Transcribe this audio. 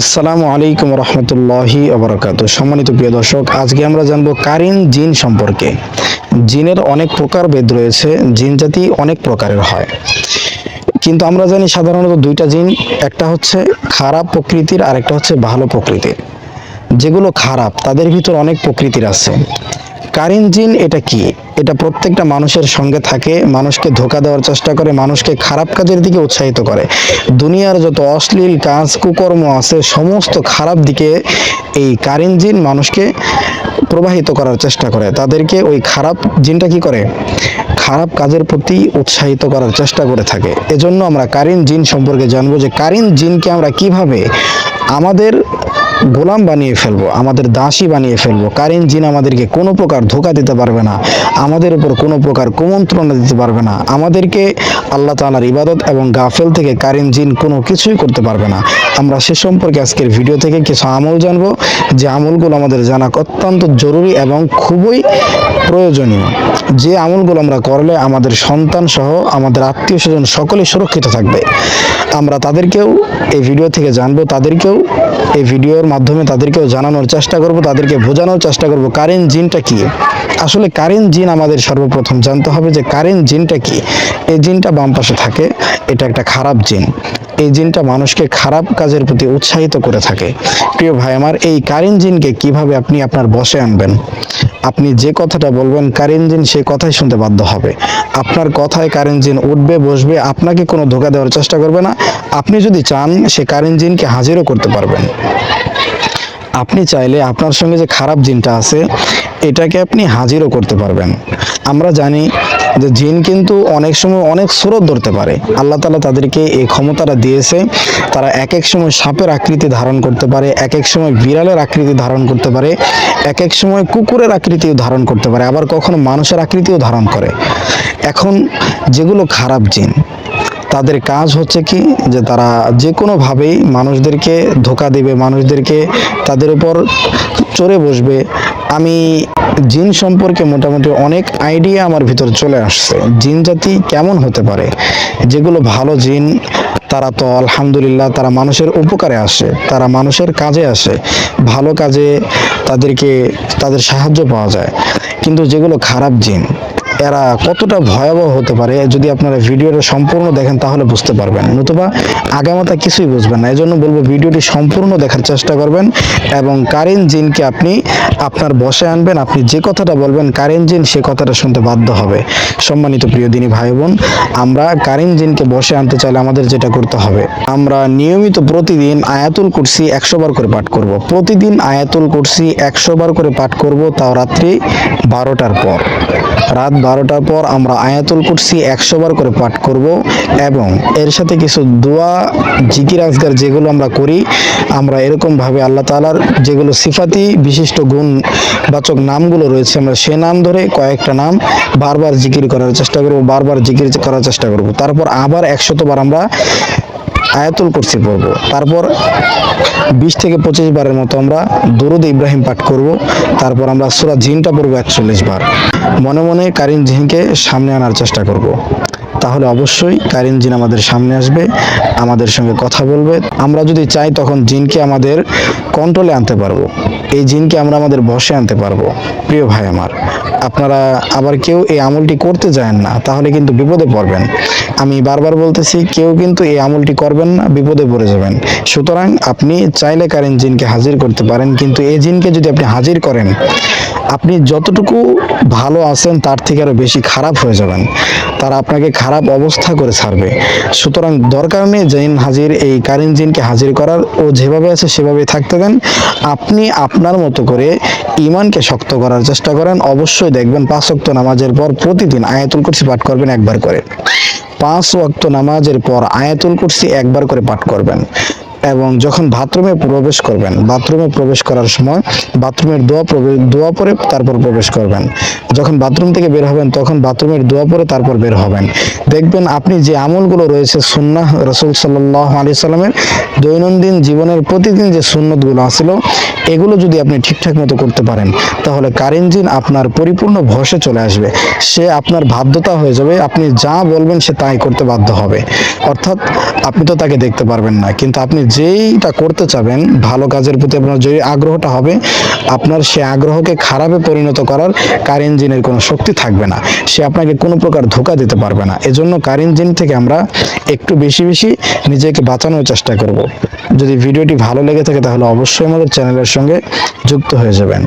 আসসালামু আলাইকুম রহমতুল্লাহি আবরাকাত সম্মানিত প্রিয় দর্শক, আজকে আমরা জানব কারিন জিন সম্পর্কে। জিনের অনেক প্রকার ভেদ রয়েছে, জিন জাতি অনেক প্রকারের হয়। কিন্তু আমরা জানি সাধারণত দুইটা জিন, একটা হচ্ছে খারাপ প্রকৃতির আর একটা হচ্ছে ভালো প্রকৃতির। যেগুলো খারাপ, তাদের ভিতর অনেক প্রকৃতির আছে। কারিন জিন এটা কি? এটা প্রত্যেকটা মানুষের সঙ্গে থাকে, মানুষকে ধোকা দেওয়ার চেষ্টা করে, মানুষকে খারাপ কাজের দিকে উৎসাহিত করে। দুনিয়ার যত অশ্লীল কাজ, কুকর্ম আছে, সমস্ত খারাপ দিকে এই কারেন্ট জিন মানুষকে প্রবাহিত করার চেষ্টা করে। তাদেরকে ওই খারাপ জিনটা কি করে? খারাপ কাজের প্রতি উৎসাহিত করার চেষ্টা করে থাকে। এজন্য আমরা কারিন জিন সম্পর্কে জানব যে কারিন জিনকে আমরা কীভাবে আমাদের গোলাম বানিয়ে ফেলব, আমাদের দাসী বানিয়ে ফেলব। কারিন জিন আমাদেরকে কোনো প্রকার ধোকা দিতে পারবে না, আমাদের উপর কোনো প্রকার কুমন্ত্রণা দিতে পারবে না। আমাদেরকে আল্লাহ তাআলার ইবাদত এবং গাফেল থেকে কারিন জিন কোনো কিছুই করতে পারবে না। আমরা সে সম্পর্কে আজকের ভিডিও থেকে কিছু আমল জানব, যে আমলগুলো আমাদের জানা অত্যন্ত জরুরি এবং খুবই প্রয়োজনীয়। যে আমলগুলো আমরা করলে আমাদের সন্তান সহ আমাদের আত্মীয় স্বজন সকলেই সুরক্ষিত থাকবে। আমরা তাদেরকেও এই ভিডিও থেকে জানব, তাদেরকেও এই ভিডিওর মাধ্যমে তাদেরকেও জানানোর চেষ্টা করব, তাদেরকে বোঝানোর চেষ্টা করব, কারেন্ট জিনটা কি? আসলে কারেন্ট জিন আমাদের সর্বপ্রথম জানতে হবে যে কারেন্ট জিনটা কি? এই জিনটা বাম পাশে থাকে, এটা একটা খারাপ জিন। এই জিনটা মানুষকে খারাপ কাজের প্রতি উৎসাহিত করে থাকে। প্রিয় ভাই আমার, এই কারেন্ট জিনকে কীভাবে আপনি আপনার বসে আনবেন? আপনি যে কথাটা বলবেন, কারেন্জিন সে সেই কথাই শুনতে বাধ্য হবে। আপনার কথায় জিন উঠবে, বসবে, আপনাকে কোনো ধোকা দেওয়ার চেষ্টা করবে না। আপনি যদি চান, সে জিনকে হাজিরও করতে পারবেন। আপনি চাইলে আপনার সঙ্গে যে খারাপ জিনটা আছে, এটাকে আপনি হাজিরও করতে পারবেন। আমরা জানি যে জিন কিন্তু অনেক সময় অনেক স্রোত ধরতে পারে। আল্লাহ তালা তাদেরকে এই ক্ষমতাটা দিয়েছে। তারা এক এক সময় সাপের আকৃতি ধারণ করতে পারে এক এক সময় বিড়ালের আকৃতি ধারণ করতে পারে এক এক সময় কুকুরের আকৃতিও ধারণ করতে পারে, আবার কখনো মানুষের আকৃতিও ধারণ করে। এখন যেগুলো খারাপ জিন, তাদের কাজ হচ্ছে কি? যে তারা যে কোনোভাবেই মানুষদেরকে ধোকা দেবে, মানুষদেরকে তাদের উপর চড়ে বসবে। আমি জিন সম্পর্কে মোটামুটি অনেক আইডিয়া আমার ভিতর চলে আসছে। জিন জাতি কেমন হতে পারে? যেগুলো ভালো জিন, তারা তো আলহামদুলিল্লাহ তারা মানুষের উপকারে আসে, তারা মানুষের কাজে আসে। ভালো কাজে তাদেরকে তাদের সাহায্য পাওয়া যায়। কিন্তু যেগুলো খারাপ জিন এরা কতটা ভয়াবহ হতে পারে, যদি আপনারা ভিডিওটা সম্পূর্ণ দেখেন তাহলে বুঝতে পারবেন। নতুবা আগামাতা কিছুই বুঝবেন না, এজন্য বলব ভিডিওটি সম্পূর্ণ দেখার চেষ্টা করবেন এবং কারেন জিনকে আপনি আপনার বসে আনবেন, আপনি যে কথাটা বলবেন কারেন জিন সে কথাটা শুনতে বাধ্য হবে। সম্মানিত প্রিয় দিনী ভাই বোন, আমরা কারেন জিনকে বসে আনতে চাইলে আমাদের যেটা করতে হবে, আমরা নিয়মিত প্রতিদিন আয়াতুল কুরসি একশো বার করে পাঠ করব। প্রতিদিন আয়াতুল কুরসি একশো বার করে পাঠ করব তাও রাত্রি বারোটার পর। রাত বারোটার পর আমরা আয়াতুল কুরসি একশো বার করে পাঠ করব এবং এর সাথে কিছু দোয়া, জিকির, আজগার যেগুলো আমরা করি, আমরা এরকমভাবে আল্লাহ তালার যেগুলো সিফাতি বিশিষ্ট গুণ বাচক নামগুলো রয়েছে, আমরা সে নাম ধরে কয়েকটা নাম বারবার জিকির করার চেষ্টা করব, বারবার জিকির করার চেষ্টা করব। তারপর আবার একশতবার আমরা আয়াতুল কুরসি পড়ব। তারপর বিশ থেকে পঁচিশ বারের মতো আমরা দরুদ ইব্রাহিম পাঠ করব। তারপর আমরা সুরা জিনটা পড়ব একচল্লিশ বার। মনে মনে কারিন জিনকে সামনে আনার চেষ্টা করব। তাহলে অবশ্যই কারিম জিন আমাদের সামনে আসবে, আমাদের সঙ্গে কথা বলবে। আমরা যদি চাই তখন জিনকে আমাদের কন্ট্রোলে আনতে পারব। এই জিনকে আমরা আমাদের বসে আনতে পারব। প্রিয় ভাই আমার, আপনারা আবার কেউ এই আমলটি করতে যায়েন না, তাহলে কিন্তু বিপদে পড়বেন। আমি বারবার বলতেছি, কেউ কিন্তু এই আমলটি করবেন না, বিপদে পড়ে যাবেন। সুতরাং আপনি চাইলে কারেন জিনকে হাজির করতে পারেন, কিন্তু এই জিনকে যদি আপনি হাজির করেন আপনি যতটুকু ভালো আছেন, তার থেকে আরও বেশি খারাপ হয়ে যাবেন। তারা আপনাকে খারাপ অবস্থা করে ছাড়বে। সুতরাং দরকার নেই জিন হাজির, এই কারিন জিনকে হাজির করার। ও যেভাবে আছে সেভাবে থাকতে দেন। আপনি আপনার মতো করে ইমানকে শক্ত করার চেষ্টা করেন। অবশ্যই দেখবেন পাঁচ ওয়াক্ত নামাজের পর প্রতিদিন আয়াতুল কুরসি পাঠ করবেন একবার করে। পাঁচ ওয়াক্ত নামাজের পর আয়াতুল কুরসি একবার করে পাঠ করবেন। এবং যখন বাথরুমে প্রবেশ করবেন, বাথরুমে প্রবেশ করার সময় বাথরুমের দোয়া প্রবেশ দোয়া পরে তারপর প্রবেশ করবেন। যখন বাথরুম থেকে বের হবেন, তখন বাথরুমের দোয়া পরে তারপর বের হবেন। দেখবেন আপনি যে আমলগুলো রয়েছে সুন্নাহ, রসুল সাল্লাহ আলি সাল্লামের দৈনন্দিন জীবনের প্রতিদিন যে সুন্নতগুলো আসছিল এগুলো যদি আপনি ঠিকঠাক মতো করতে পারেন, তাহলে কারেন্ট জিন আপনার পরিপূর্ণ ভরসে চলে আসবে। সে আপনার বাধ্যতা হয়ে যাবে, আপনি যা বলবেন সে তাই করতে বাধ্য হবে। অর্থাৎ আপনি তো তাকে দেখতে পারবেন না, কিন্তু আপনি যেইটা করতে চাবেন, ভালো কাজের প্রতি আপনার যে আগ্রহটা হবে, আপনার সে আগ্রহকে খারাপে পরিণত করার কারেন্ট জিনের কোনো শক্তি থাকবে না। সে আপনাকে কোনো প্রকার ধোকা দিতে পারবে না। এজন্য কারেন্ট জিন থেকে আমরা একটু বেশি বেশি নিজেকে বাঁচানোর চেষ্টা করব। যদি ভিডিওটি ভালো লেগে থাকে, তাহলে অবশ্যই আমাদের চ্যানেলের সঙ্গে যুক্ত হয়ে যাবেন।